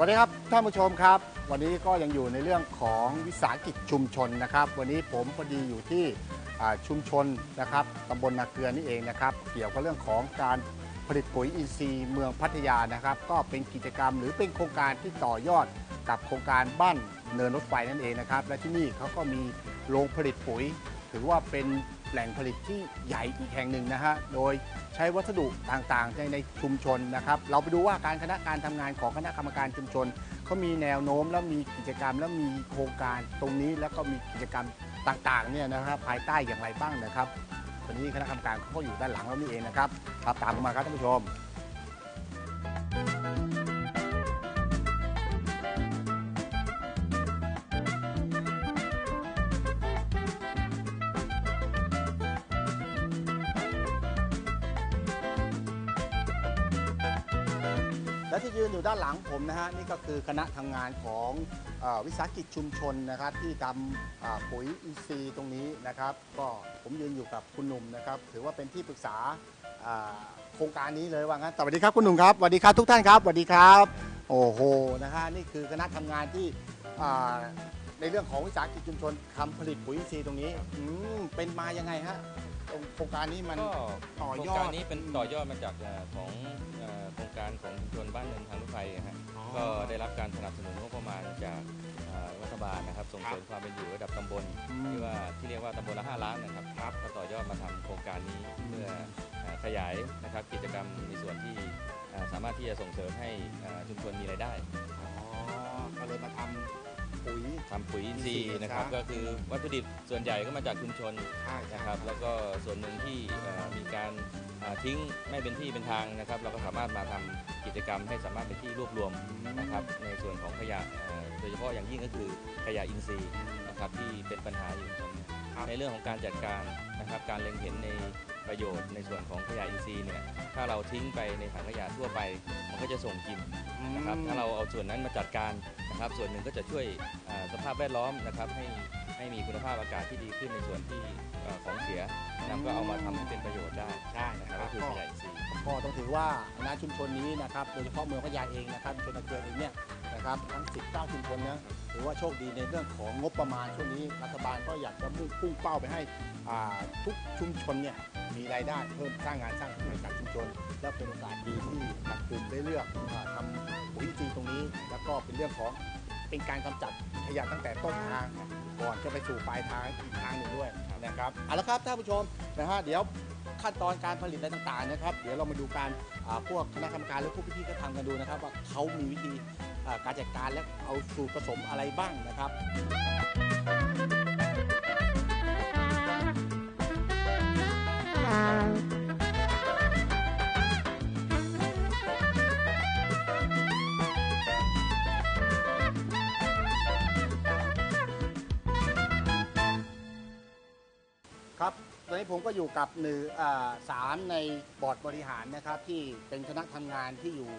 วัสดีครับท่านผู้ชมครับ วันนี้ก็ยังอยู่ในเรื่องของวิสาหกิจชุมชนนะครับ วันนี้ผมพอดีอยู่ที่ชุมชนนะครับตำบลนาเกลือนี่เองนะครับ เกี่ยวกับเรื่องของการผลิตปุ๋ยอินทรีย์เมืองพัทยานะครับ ก็เป็นกิจกรรมหรือเป็นโครงการที่ต่อยอดกับโครงการบ้านเนินรถไฟนั่นเองนะครับ และที่นี่เขาก็มีโรงผลิตปุ๋ย ถือว่าเป็น แหล่งผลิตที่ใหญ่อีกแห่งหนึ่งนะฮะ โดยใช้วัสดุต่างๆในในชุมชนนะครับ เราไปดูว่าการคณะการทำงานของคณะกรรมการชุมชนเขามีแนวโน้มแล้วมีกิจกรรมแล้วมีโครงการตรงนี้แล้วก็มีกิจกรรมต่างๆเนี่ยนะครับภายใต้อย่างไรบ้างนะครับวันนี้คณะกรรมการเขาก็อยู่ด้านหลังเรานี่เองนะครับครับตามผมมาครับท่านผู้ชม ด้านหลังผมนะฮะนี่ก็คือคณะทำงานของอวิสาหกิจชุมชนนะครับ ที่ทำปุ๋ยอินทรีย์ตรงนี้นะครับ ก็ผมยืนอยู่กับคุณหนุ่มนะครับ ถือว่าเป็นที่ปรึกษาโครงการนี้เลยว่างั้นสวัสดีครับคุณหนุ่มครับสวัสดีครับทุกท่านครับสวัสดีครับ โอ้โหนะฮะนี่คือคณะทำงานที่ในเรื่องของวิสาหกิจชุมชนทำผลิตปุ๋ยอินทรีย์ตรงนี้อืเป็นมายังไงฮะ โครงการนี้มัน ก็ต่อโครงยอดการนี้เป็นต่อยอดมาจากเอ่อของเอ่อโครงการของชุมชนบ้านเนินทางรถไฟอะฮะก็ได้รับการสนับสนุนงบประมาณจากเอ่อรัฐบาลนะครับ ส่งเสริมความเป็นอยู่ระดับตำบลอืมที่ว่าที่เรียกว่าตำบลละ5ล้านนะครับครับก็ต่อยอดมาทำโครงการนี้เพื่อเอ่อขยายนะครับกิจกรรมในส่วนที่เอ่อสามารถที่จะส่งเสริมให้เอ่อชุมชนมีรายได้ อ๋อก็เลยมาทำ ปุ๋ย ทำปุ๋ยอินทรีย์นะครับอินทรีย์ก็คือวัตถุดิบส่วนใหญ่ก็มาจากชุมชนใช่นะครับ แล้วก็ส่วนหนึ่งที่เอ่อมีการเอ่อทิ้งไม่เป็นที่เป็นทางนะครับ เราก็สามารถมาทำกิจกรรมให้สามารถเป็นที่รวบรวมนะครับ ในส่วนของขยะเอ่อโดยเฉพาะอย่างยิ่งก็คือขยะอินทรีย์นะครับที่เป็นปัญหาอยู่ตอนนี้ในเรื่องของการจัดการนะครับการเล็งเห็นในประโยชน์ในส่วนของขยะอินทรีย์เนี่ยถ้าเราทิ้งไปในถังขยะทั่วไป มันก็จะส่งกลิ่น นะครับถ้าเราเอาส่วนนั้นมาจัดการ นะครับส่วนหนึ่งก็จะช่วยเอ่อสภาพแวดล้อมนะครับให้ให้มีคุณภาพอากาศที่ดีขึ้นในส่วนที่เอ่อของเสียนะครับก็เอามาทำให้เป็นประโยชน์ได้ใช่นะนะคครัรับบก็คือก็ขยะอินทรีย์ก็ต้องถือว่าณชุมชนนี้นะครับโดยเฉพาะเมืองพัทยาเองนะครับชุมชนตะเกียบเองเนี่ยนะครับทั้ง 19 ชุมชนนะ ถือว่าโชคดีในเรื่องของงบประมาณช่วงนี้รัฐบาลก็อยากจะมุ่งพุ่งเป้าไปให้อ่าทุกชุมชนเนี่ยมีรายได้เพิ่มสร้างงานสร้างให้กับชุมชน และเป็นโอกาสดีที่ทางกลุ่มได้เลือกอาทำปุ๋ยอินทรีตรงนี้ แล้วก็เป็นเรื่องของเป็นการกำจัดขยะตั้งแต่ต้นทาง ก่อนจะไปสู่ปลายทางอีกทางหนึ่งด้วยนะครับเอาละครับท่านผู้ชมนะฮะเดี๋ยวขั้นตอนการผลิตอะไรต่างๆนะครับ เดี๋ยวเรามาดูการอ่าพวกคณะกรรมการหรือผู้พี่ๆก็ทำกันดูนะครับ ว่าเขามีวิธี การจัดการและเอาสูตรผสมอะไรบ้างนะครับครับตอนนี้ผมก็อยู่กับหนึ่งอ่าสามในบอร์ดบริหารนะครับ ที่เป็นคณะทำงานที่อยู่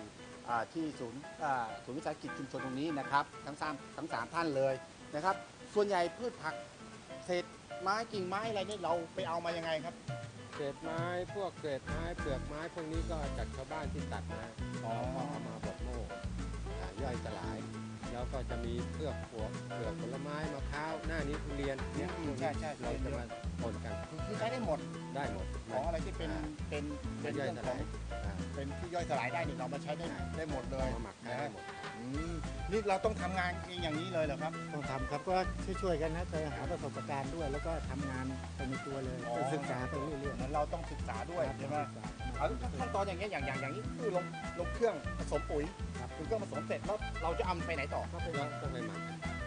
ที่ศูนย์อ่าศูนย์วิสาหกิจชุมชนตรงนี้นะครับ ทั้งสามทั้งสามท่านเลยนะครับ ส่วนใหญ่พืชผักเศษไม้กิ่งไม้อะไรนี่เราไปเอามายังไงครับ เศษไม้พวกเศษไม้เปลือกไม้พวกนี้ก็จากชาวบ้านที่ตัดมาอ๋อเราก็เอามาบดโม่อ่าย่อยสลาย แล้วก็จะมีเปลือกผัวเปลือกผลไม้มะพร้าวหน้านี้ทุเรียนเนี่ยอืพมวกใช่นี้ใช่ เราจะมาปนกันคือใช้ได้หมดได้หมดของอะไรที่เป็นอ่าเป็นเป็นย่อเรื่ยองสขอลางยอ่าเป็นที่ย่อยสลายได้นี่เรามาใช้ได้ได้หมดเลยเอามาหมักได้หมด อืมนี่เราต้องทำงานเองอย่างนี้เลยเหรอครับ ต้องทำครับก็ช่วยๆกันนะจะหาประสบการณ์ด้วย แล้วก็ทำงานไปในตัวเลยอ๋อ ไปศึกษาไปเรื่อยเหมือนเราต้องศึกษาๆด้วยครับใช่ไหมศึกษา เอาขั้นตอนอย่างเงี้ยอย่างอย่างอย่างนี้คือลงลงเครื่องผสมปุ๋ยครับคือเครื่องผสมเสร็จแล้วเราจะเอาไปไหนต่อ ก็เป็นแล้วต้องไปหมัก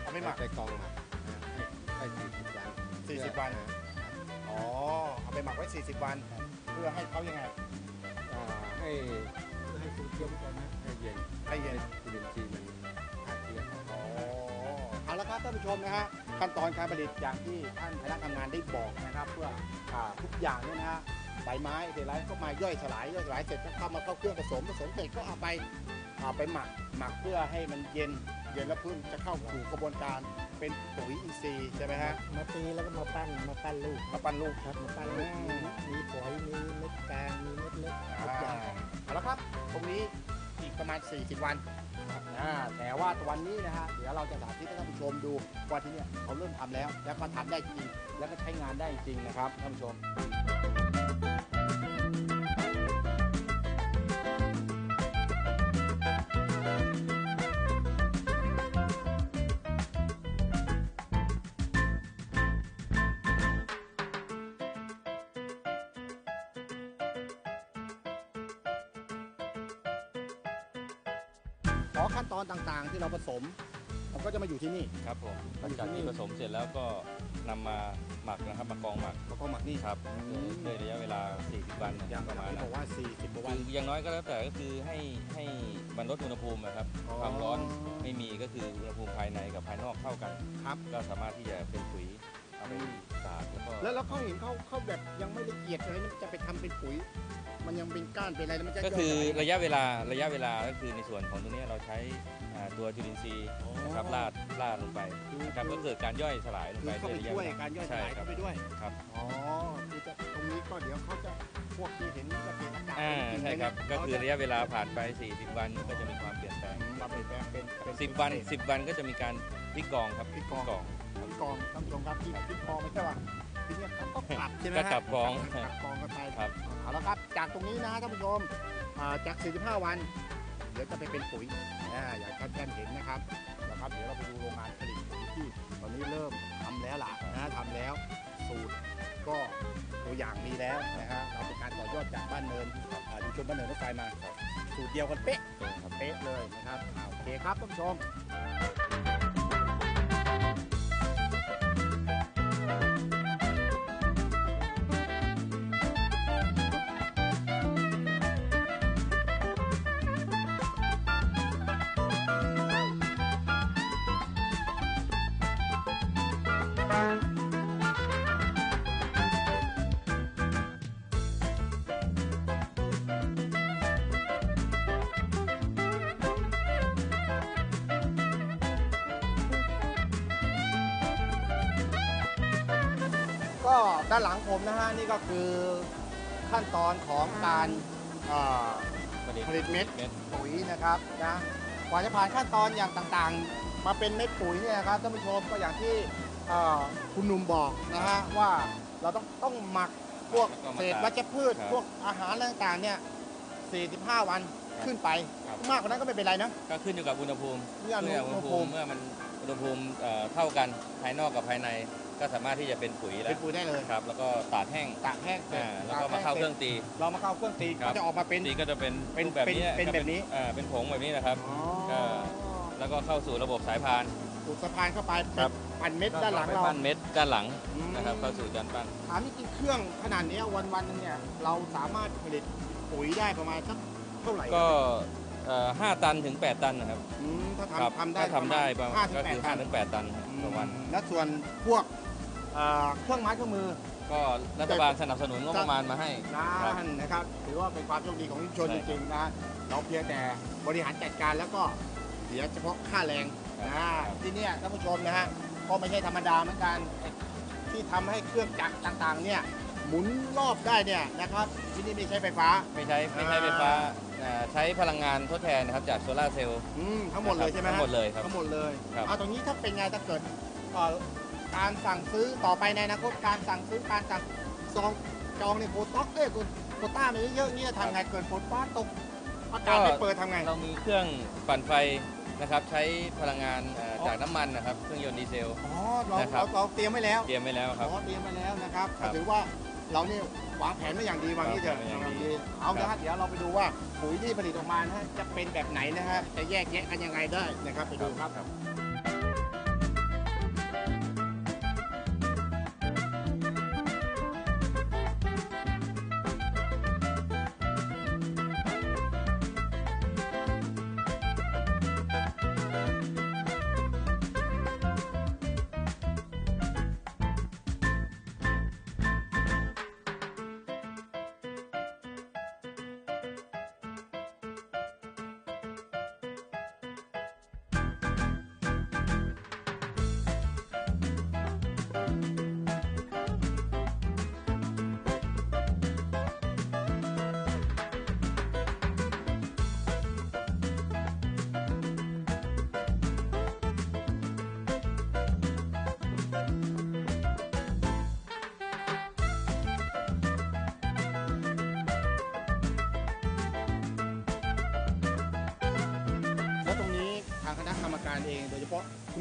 เอาไปหมักไปกองหมักอ่าให้ให้สี่สิบวัน40วันอ่าอ๋อ เอาไปหมักไว้ 40 วัน เพื่อให้เขายังไง อ่าให้เพื่อให้สูตรเทียมก่อนนะให้เย็นให้เย็น จุลินทรีย์มันฆ่าเชื้ออ๋อเอาละครับท่านผู้ชมนะฮะขั้นตอนการผลิตอย่างที่ท่านคณะทำงานได้บอกนะครับ เพื่ออ่าทุกอย่างเนี่ยนะฮะ ใบไม้เสร็จแล้วก็มาย่อยสลายย่อยสลายเสร็จก็เข้ามาเข้าเครื่องผสมผสมเสร็จก็เอาไปเอาไปหมักหมักเพื่อให้มันเย็นเย็นแล้วเพิ่งจะเข้าสู่กระบวนการเป็นปุ๋ยอินทรีย์ใช่ไหมฮะมาตีแล้วก็มาปั้นมาปั้นลูกมาปั้นลูกครับมาปั้นลูกอืมีมมีฝอยมีเม็ดกลางมีเม็ดเล็กทุกอย่างเอาละครับ ตรงนี้อีกประมาณ 40 วันนะอ่าแต่ว่าวันนี้นะฮะเดี๋ยวเราจะสาธิตให้ท่านผู้ชมดูว่าที่เนี่ยเขาเริ่มทำแล้ว แล้วก็ทำได้จริงแล้วก็ใช้งานได้จริงนะครับท่านผู้ชม อขั้นตอนต่างๆ ที่เราผสมมันก็จะมาอยู่ที่นี่ ครับผมหลังจากที่ผสมเสร็จแล้วก็นำมาหมักนะครับมากองหมักแล้วก็หมักนี่ครับด้วยระยะเวลา 40 วันนะอย่างประมาณที่นั้บอนกว่า 40กว่าวันคืออย่างน้อยก็แล้วแต่ก็คือให้ให้มันลดอุณหภูมินะครับความร้อนไม่มีก็คืออุณหภูมิภายในกับภายนอกเท่ากัน ครับ ก็สามารถที่จะเป็นปุ๋ยเอาไปสาดแล้วก็แล้วแล้วเขาเห็นเขาเขาแบบยังไม่ละเอียดเลยมันจะไปทำเป็นปุ๋ย มันยังเป็นก้านเป็นอะไรแล้วมันจะก็คือย่ยสลายระยะเวลาระยะเวลาก็คือในส่วนของตรงนี้เราใช้อ่าตัวจุลินทรีย์นะครับราดราดลงไปนะครับก็เกิดการย่อยสลายลงคือไปเข้าไประยะช่วยเวลการย่อยสลายใช่ครัเข้าบไปด้วยครับ อ๋อคือจะตรงนี้ก็เดี๋ยวเขาจะพวกที่เห็นจะเป็นอากาศอ่าจงๆใช่ครับเนี่ยก็คือเขาระยะเวลาผ่านไป 40 วันก็จะมีความเปลี่ยนแปลงมาเปลี่ยนแปลงเป็นเป็น10 วัน 10 วันก็จะมีการ พลิกกองครับพลิกกองกองพี่กองท่านผู้ชมครับที่พี่กองไม่ใช่ว่าทีนี้เขาก็กลับใช่ไหมก็ฮะกลับกองกลับกองกันไปครับ เอาละครับ จากตรงนี้นะฮะท่านผู้ชมอ่าจาก 45 วัน เดี๋ยวจะไปเป็นปุ๋ยอ่าอย่างท่านท่านเห็นนะครับนะครับ เดี๋ยวเราไปดูโรงงานผลิตปุ๋ยที่ตอนนี้เริ่มทำแล้วล่ะนะทำแล้วสูตรก็ตัวอย่างมีแล้วนะฮะเราเป็นการต่อยอดจากบ้านเนินอ่าอยู่ชมบ้านเนินรถไฟมา สูตรเดียวกันเป๊ะครับเป๊ะเลยนะครับอ่าโอเคครับท่านผู้ชม ก็ด้านหลังผมนะฮะนี่ก็คือขั้นตอนของการอ่าผลิตผลิตเม็ดเม็ด ปุ๋ยนะครับนะกว่าจะผ่านขั้นตอนอย่างต่างๆ มาเป็นเม็ดปุ๋ยเนี่ยนะครับท่านผู้ชมก็อย่างที่เอ่อคุณหนุ่มบอกนะฮะว่าเราต้องต้องหมักพวกแล้วก็มาเศษตากวัชพืชครับ พวกอาหารอะไรต่างๆเนี่ย 45 วันครับ ขึ้นไป ครับ มากกว่านั้นก็ไม่เป็นไรนะ ก็ขึ้นอยู่กับอุณหภูมิเรื่องขึ้นอยู่กับอุอุณณหหภูภูมิมิ เมื่อมันอุณหภูมิเอ่อเท่ากันภายนอกกับภายใน ก็สามารถที่จะเป็นปุ๋ยแล้เป็วนปุ๋ยได้เลยครับ แล้วก็ตากแห้งตากแห้งเสร็จอ่าแล้วก็มาเข้าเครื่องตีเรามาเข้าเครื่องตีครับก็จะออกมาเป็น ตีก็จะเป็นเป็นรูปแบบนี้เป็นเป็นแบบนี้ อ่าเป็นผงแบบนี้นะครับ อ๋อก็ แล้วก็เข้าสู่ระบบสายพานสูดสะพานเข้าไปครับ ปั่นเม็ดด้านหลังไปเรา ปั้นเม็ดด้านหลังอืม นะครับ เข้าสู่การปั้นถามจริงๆเครื่องขนาดนี้วันวันๆนึงเนี่ยเราสามารถผลิตปุ๋ยได้ประมาณสัก เท่าไหร่ก็เอ่อ5ตันถึง 8 ตันนะครับอืมถ้าครับทำทำได้ถ้าทำได้ประมาห้าณถึงก็แปคืดอตัน5ถึง8ตันต่อวัน และส่วนพวกเอ่อเครื่องไม้เครื่องมือ ก็รัฐบาลสนับสนุนงบประมาณมาให้ครับ นั่นนะครับถือว่าเป็นความโชคดีของชุมชนใช่จริงๆนะเราเพียงแต่บริหารจัดการแล้วก็เสียเฉพาะค่าแรงครับนะที่เนี่ยท่านผู้ชมนะฮะก็ไม่ใช่ธรรมดาเหมือนกันที่ทำให้เครื่องจักรต่างๆเนี่ย หมุนรอบได้เนี่ยนะครับที่นี่ไม่ใช้ไฟฟ้า ไม่ใช้ไม่ใช้ไฟฟ้าอ่าใช้พลังงานทดแทนนะครับจากโซลาร์เซลล์ อืมทั้งหมดเลยใช่ไหมทั้ฮะงหมดเลยครับทั้งหมดเลยครับ เอาตรงนี้ถ้าเป็นไงถ้าเกิดเอ่อการสั่งซื้อต่อไปในอนาคตการสั่งซื้อการสั่งซองจองในโคต็อกเอ้ยคุณโควต้ามันเยอะๆอย่างนี้ทำไงเกิดฝนฟ้าตกอากาศไม่เปิดทำไง เรามีเครื่องปั่นไฟนะครับใช้พลังงานเอ่อจากน้ำมันนะครับเครื่องยนต์ดีเซล อ๋อเรานะครับ เราเราเตรียมไว้แล้วเตรียมไว้แล้วครับ อ๋อเตรียมไว้แล้วนะครับครัก็บถือว่า เราเนี่ยวางแผนไว้อย่างดีวางนี่เถอะวางแผนไว้อย่างดีเอานะครัฮะบเดี๋ยวเราไปดูว่าปุ๋ยที่ผลิตออกมานะฮะจะเป็นแบบไหนนะฮะจะแยกแยะกันยังไงได้นะครับไปดูครับ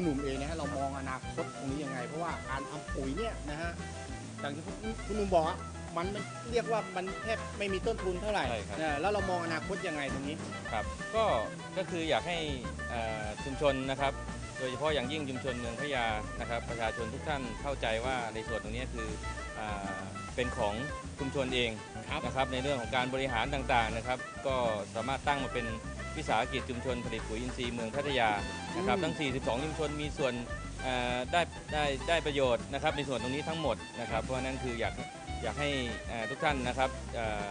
หนุ่มเองนะฮะเรามองอนาคตตรงนี้ยังไง เพราะว่าการทำปุ๋ยเนี่ยนะฮะอย่างที่คุณหนุ่มบอกอะมันมันเรียกว่ามันแทบไม่มีต้นทุนเท่าไหร่ใช่ครับเออแล้วเรามองอนาคตยังไงตรงนี้ ครับก็ก็คืออยากให้เอ่อชุมชนนะครับ โดยเฉพาะอย่างยิ่งชุมชนเมืองพะยานะครับ ประชาชนทุกท่านเข้าใจว่าในส่วนตรงนี้คืออ่าเป็นของชุมชนเองครับ นะครับ ในเรื่องของการบริหารต่างๆนะครับ ก็สามารถตั้งมาเป็น วิสาหกิจชุมชนผลิตปุ๋ยอินทรีย์เมืองพัทยานะครับทั้ง 42 ชุมชนมีส่วนเอ่อได้ได้ได้ประโยชน์นะครับในส่วนตรงนี้ทั้งหมดนะครับ เพราะฉะนั้นคืออยากอยากให้เอ่อทุกท่านนะครับเอ่อ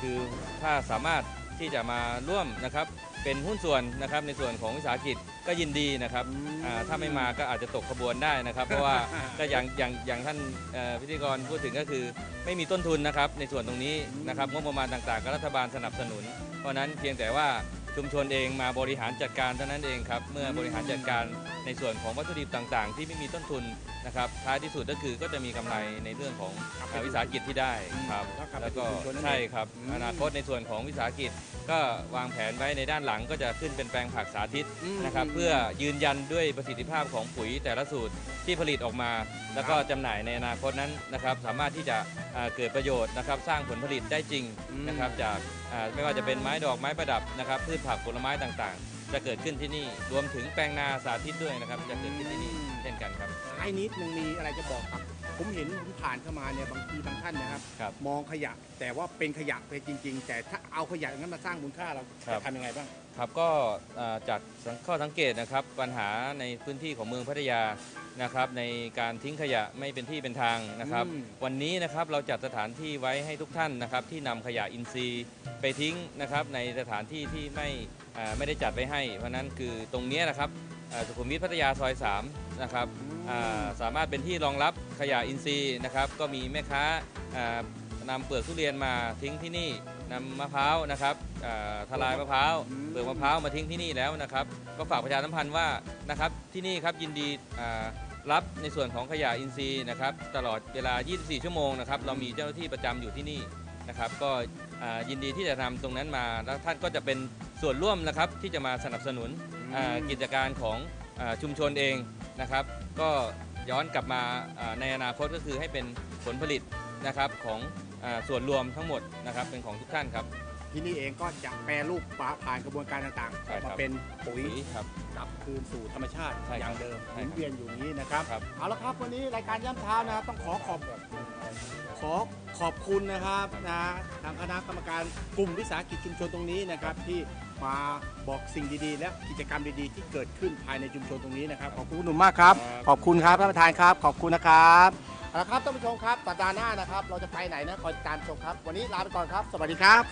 คือถ้าสามารถที่จะมาร่วมนะครับเป็นหุ้นส่วนนะครับในส่วนของวิสาหกิจก็ยินดีนะครับอ่าถ้าไม่มาก็อาจจะตกขบวนได้นะครับ เพราะว่า ก็อย่างอย่างอย่างท่านเอ่อพิธีกรพูดถึงก็คือไม่มีต้นทุนนะครับในส่วนตรงนี้นะครับงบประมาณต่างๆก็รัฐบาลสนับสนุน เพราะฉะนั้นเพียงแต่ว่า ชุมชนเองมาบริหารจัดการเท่านั้นเองครับ เมื่อบริหารจัดการในส่วนของวัตถุดิบต่าง ๆ ที่ไม่มีต้นทุนนะครับท้ายที่สุดก็คือก็จะมีกำไรในเรื่องของอ่าวิสาหกิจที่ได้ครับแล้วกลับไปแล้วก็สู่ชุมชนนั่นเองใช่ครับอืมอนาคตในส่วนของวิสาหกิจ ก็วางแผนไว้ในด้านหลังก็จะขึ้นเป็นแปลงผักสาธิตนะครับ เพื่อยืนยันด้วยประสิทธิภาพของปุ๋ยแต่ละสูตรที่ผลิตออกมา แล้วก็จำหน่ายในอนาคตนั้นนะครับ สามารถที่จะอ่าเกิดประโยชน์นะครับ สร้างผลผลิตได้จริงนะครับ จากอ่าไม่ว่าจะเป็นไม้ดอกไม้ประดับนะครับพืชผักผลไม้ต่างๆ จะเกิดขึ้นที่นี่รวมถึงแปลงนาสาธิตด้วยนะครับ จะเกิดขึ้นที่นี่ เช่นกันครับ ท้ายนิดนึงมีอะไรจะบอกครับ ผมเห็นผมผ่านเข้ามาเนี่ยบางทีบางท่านนะครับ ครับ มองขยะแต่ว่าเป็นขยะไปจริง ๆ แต่ถ้าเอาขยะอย่างนั้นมาสร้างมูลค่าเราครับจะทำยังไงบ้าง ครับก็เอ่อจากสังข้อสังเกตนะครับปัญหาในพื้นที่ของเมืองพัทยานะครับในการทิ้งขยะไม่เป็นที่เป็นทางนะครับ อืม วันนี้นะครับเราจัดสถานที่ไว้ให้ทุกท่านนะครับที่นำขยะอินทรีย์ไปทิ้งนะครับในสถานที่ที่ไม่อ่าไม่ได้จัดไว้ให้ เพราะฉะนั้นคือตรงเนี้ยนะครับอ่า สุขุมวิทพัทยาซอย3นะครับอ่าสามารถเป็นที่รองรับขยะอินทรีย์นะครับ ก็มีแม่ค้าอ่านำเปลือกทุเรียนมาทิ้งที่นี่นำมะพร้าวนะครับอ่าทลายมะพร้าวอืมเปลือกมะพร้าวมาทิ้งที่นี่แล้วนะครับ ก็ฝากประชาสัมพันธ์ว่านะครับที่นี่ครับยินดีอ่ารับในส่วนของขยะอินทรีย์นะครับตลอดเวลา 24 ชั่วโมงนะครับเรามีเจ้าหน้าที่ประจำอยู่ที่นี่นะครับ ก็อ่ายินดีที่จะนำตรงนั้นมาแล้วท่านก็จะเป็นส่วนร่วมนะครับที่จะมาสนับสนุน อ่ากิจการของอาชุมชนเองนะครับ ก็ย้อนกลับมาอ่าในอนาคตก็คือให้เป็นผลผลิตนะครับของอาส่วนรวมทั้งหมดนะครับเป็นของทุกท่านครับ ที่นี่เองก็จะแปรรูปปลาผ่านกระบวนการต่างใช่ๆครับมาเป็นปุ๋ยปุ๋ยครับ กลับคืนสู่ธรรมชาติใช่อครับย่างเดิมหใช่มุนครับเวียนอยู่อย่างนี้นะครับ ครับ เอาละครับวันนี้รายการย่ำเท้านะต้องขอขอบขอขอบคุณนะครับนะทางคณะกรรมการกลุ่มวิสาหกิจชุมชนตรงนี้นะครับ ที่ มาบอกสิ่งดีๆ และกิจกรรมดีๆ ที่เกิดขึ้นภายในชุมชนตรงนี้นะครับ ขอบคุณคุณหนุ่มมากครับครับ ขอบคุณครับท่านประธานครับ ขอบคุณนะครับเอาละครับท่านผู้ชมครับสัปดาห์หน้านะครับ เราจะไปไหนนะคอยติดตามชมครับ วันนี้ลาไปก่อนครับ สวัสดีครับ